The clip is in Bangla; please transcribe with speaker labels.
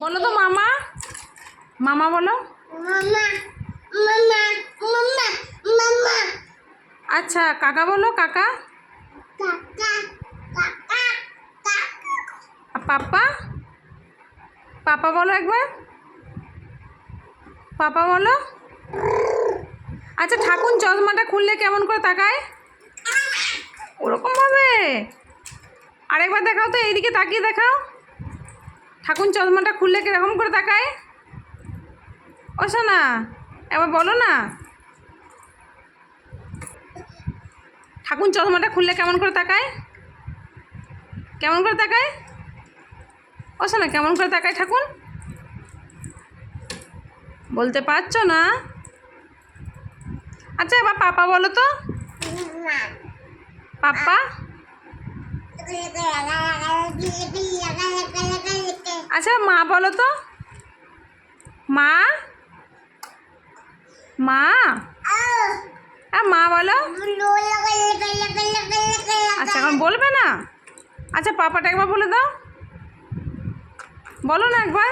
Speaker 1: বলো তো মামা। মামা বলো। আচ্ছা কাকা বলো কাকা। পাপ্পা পাপা। বলো একবার। পাপা বলো। আচ্ছা ঠাকুর চশমাটা খুললে কেমন করে তাকায়? ওরকম ভাবে আরেকবার দেখাও তো এইদিকে তাকিয়ে দেখাও। ঠাকুর চশমাটা খুললে কীরকম করে তাকায়? ও শোনা একবার বলো না। ঠাকুর চশমাটা খুললে কেমন করে তাকায়? কেমন করে তাকায়? ও শোনা কেমন করে তাকায় ঠাকুর? বলতে পারছ না? আচ্ছা এবার পাপা বলো তো। পাপ্পা আচ্ছা মা বলো তো। মা? মা? হ্যাঁ মা বলো। আচ্ছা এখন বলবে না? আচ্ছা পাপাটা একবার বলে দাও। বলো না একবার।